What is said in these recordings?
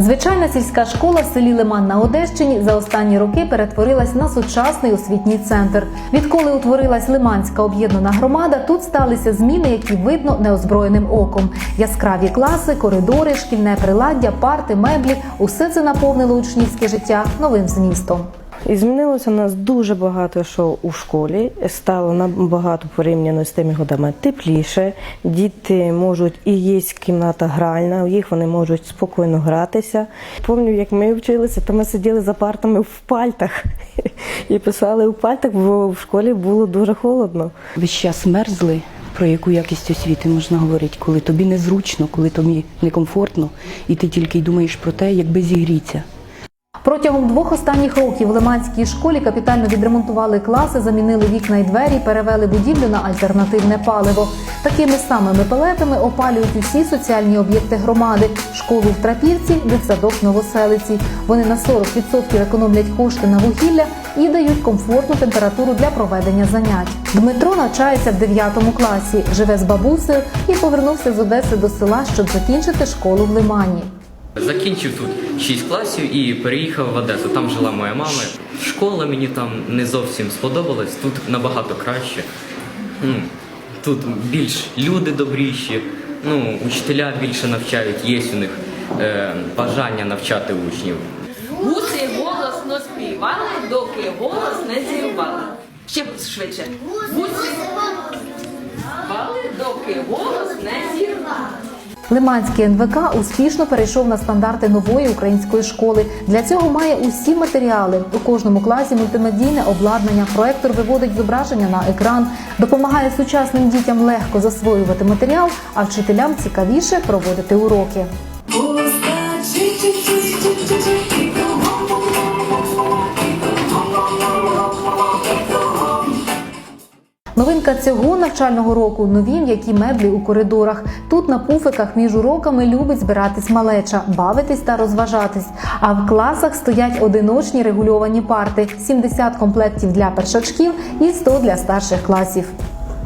Звичайна сільська школа в селі Лиман на Одещині за останні роки перетворилась на сучасний освітній центр. Відколи утворилась Лиманська об'єднана громада, тут сталися зміни, які видно неозброєним оком. Яскраві класи, коридори, шкільне приладдя, парти, меблі усе це наповнило учнівське життя новим змістом. І змінилося у нас дуже багато що у школі. Стало набагато порівняно з тими годами тепліше. Діти можуть і є кімната гральна, у їх вони можуть спокійно гратися. Пам'ятаю, як ми вчилися, то ми сиділи за партами в пальтах і писали у пальтах, бо в школі було дуже холодно. Весь час мерзли. Про яку якість освіти можна говорити, коли тобі незручно, коли тобі некомфортно, і ти тільки й думаєш про те, як би зігрітися. Протягом двох останніх років в Лиманській школі капітально відремонтували класи, замінили вікна й двері, перевели будівлю на альтернативне паливо. Такими самими пелетами опалюють усі соціальні об'єкти громади: школу в Трапівці, дитсадок Новоселиці. Вони на 40% економлять кошти на вугілля і дають комфортну температуру для проведення занять. Дмитро навчається в 9 класі, живе з бабусею і повернувся з Одеси до села, щоб закінчити школу в Лимані. Закінчив тут 6 класів і переїхав в Одесу. Там жила моя мама. Школа мені там не зовсім сподобалась, тут набагато краще. Ну, тут більш люди добріші, ну, учителя більше навчають, є у них е, бажання навчати учнів. Гуси голосно співали, доки голос не зірвали. Ще швидше. Гуси співали, доки голос не зірвали. Лиманський НВК успішно перейшов на стандарти нової української школи. Для цього має усі матеріали. У кожному класі мультимедійне обладнання, проектор виводить зображення на екран, допомагає сучасним дітям легко засвоювати матеріал, а вчителям цікавіше проводити уроки. Новинка цього навчального року нові м'які меблі у коридорах. Тут на пуфиках між уроками любить збиратись малеча, бавитись та розважатись. А в класах стоять одиночні регульовані парти: 70 комплектів для першачків і 100 для старших класів.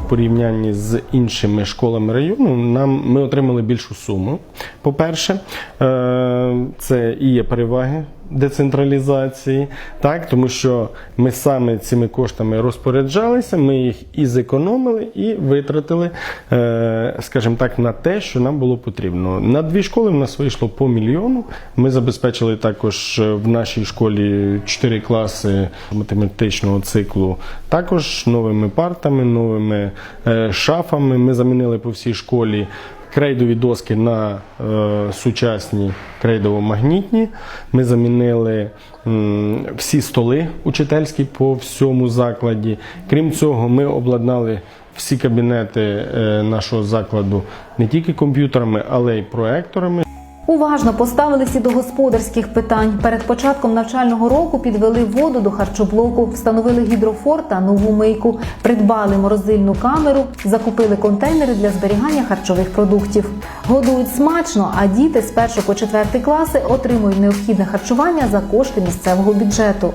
Порівнянні з іншими школами району нам ми отримали більшу суму. По-перше, е, це і є переваги децентралізації, так тому що ми саме цими коштами розпоряджалися, ми їх і зекономили, і витратили, е, скажімо так, на те, що нам було потрібно. На дві школи в нас вийшло по мільйону. Ми забезпечили також в нашій школі 4 класи математичного циклу, також новими партами, новими е, шафами. Ми замінили по всій школі крейдові доски на е, сучасні крейдово-магнітні. Ми замінили м, всі столи учительські по всьому закладі. Крім цього, ми обладнали всі кабінети е, нашого закладу не тільки комп'ютерами, але й проекторами. Уважно поставилися до господарських питань. Перед початком навчального року підвели воду до харчоблоку, встановили гідрофор та нову мийку, придбали морозильну камеру, закупили контейнери для зберігання харчових продуктів. Годують смачно, а діти з 1 по 4 класи отримують необхідне харчування за кошти місцевого бюджету.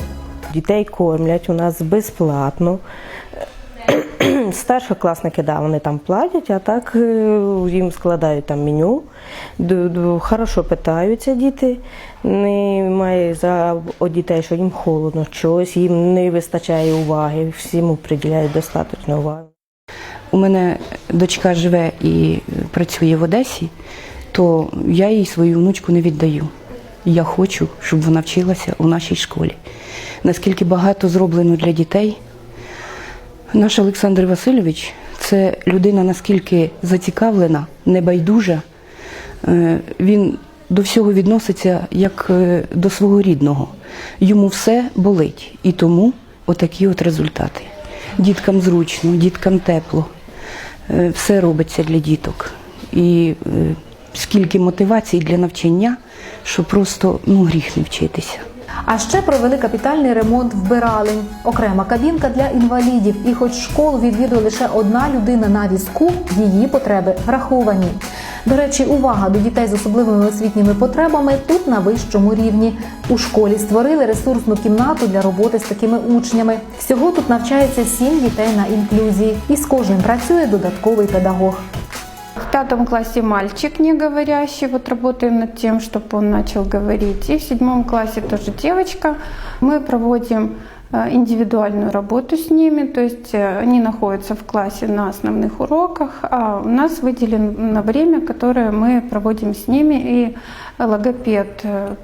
Дітей кормлять у нас безплатно. Старшокласники, да, вони там платять, а так е, їм складають там меню. Хорошо питаються діти. Немає за дітей, що їм холодно, чогось, їм не вистачає уваги, всім приділяють достатньо уваги. У мене дочка живе і працює в Одесі, то я їй свою внучку не віддаю. Я хочу, щоб вона вчилася у нашій школі. Наскільки багато зроблено для дітей, наш Олександр Васильович це людина наскільки зацікавлена, небайдужа. Е, Він до всього відноситься як е, до свого рідного. Йому все болить. І тому отакі от результати. Діткам зручно, діткам тепло. Е, Все робиться для діток. І скільки мотивацій для навчання, що просто ну, гріх не вчитися. А ще провели капітальний ремонт вбиралень, окрема кабінка для інвалідів. І хоч школу відвідує лише одна людина на візку, її потреби враховані. До речі, увага до дітей з особливими освітніми потребами тут на вищому рівні. У школі створили ресурсну кімнату для роботи з такими учнями. Всього тут навчається сім дітей на інклюзії, і з кожним працює додатковий педагог. В пятом классе мальчик не говорящий, вот работаем над тем, чтобы он начал говорить. И в седьмом классе тоже девочка. Мы проводим э, индивидуальную работу с ними, то есть э, они находятся в классе на основных уроках, а у нас выделено время, которое мы проводим с ними, и логопед э,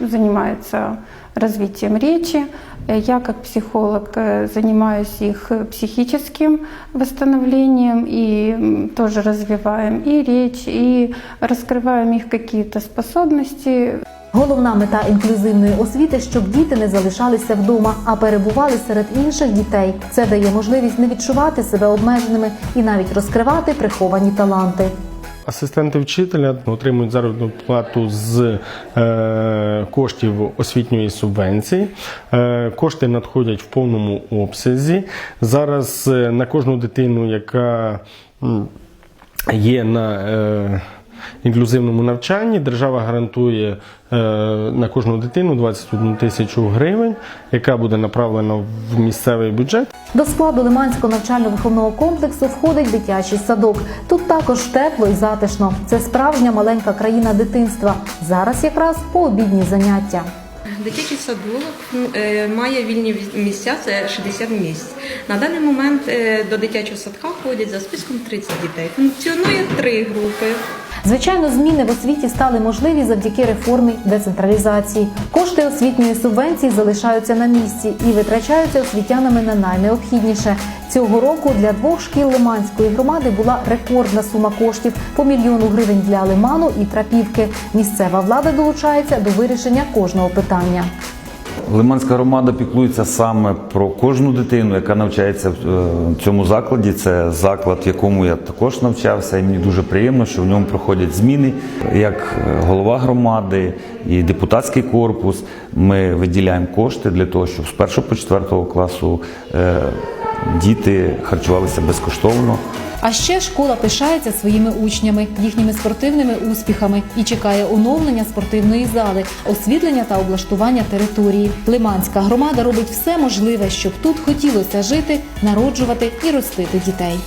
занимается развитием речи. Э, Я как психолог э, занимаюсь их э, психическим восстановлением и м, тоже развиваем и речь, и раскрываем их какие-то способности. Головна мета інклюзивної освіти, щоб діти не залишалися вдома, а перебували серед інших дітей. Це дає можливість не відчувати себе обмеженими і навіть розкривати приховані таланти. Асистенти вчителя отримують заробітну плату з е, коштів освітньої субвенції. Е, кошти надходять в повному обсязі. Зараз е, на кожну дитину, яка є на інклюзивному навчанні, держава гарантує е, на кожну дитину 21 тисячу гривень, яка буде направлена в місцевий бюджет. До складу Лиманського навчально-виховного комплексу входить дитячий садок. Тут також тепло і затишно. Це справжня маленька країна дитинства. Зараз якраз пообідні заняття. Дитячий садок е, має вільні місця, це 60 місць. На даний момент е, до дитячого садка ходять за списком 30 дітей. Функціонує три групи. Звичайно, зміни в освіті стали можливі завдяки реформі децентралізації. Кошти освітньої субвенції залишаються на місці і витрачаються освітянами на найнеобхідніше. Цього року для двох шкіл Лиманської громади була рекордна сума коштів по мільйону гривень для Лиману і Трапівки. Місцева влада долучається до вирішення кожного питання. Лиманська громада піклується саме про кожну дитину, яка навчається в е, цьому закладі. Це заклад, в якому я також навчався, і мені дуже приємно, що в ньому проходять зміни. Як голова громади і депутатський корпус, ми виділяємо кошти для того, щоб з 1 по 4 класу е, діти харчувалися безкоштовно. А ще школа пишається своїми учнями, їхніми спортивними успіхами і чекає оновлення спортивної зали, освітлення та облаштування території. Лиманська громада робить все можливе, щоб тут хотілося жити, народжувати і ростити дітей.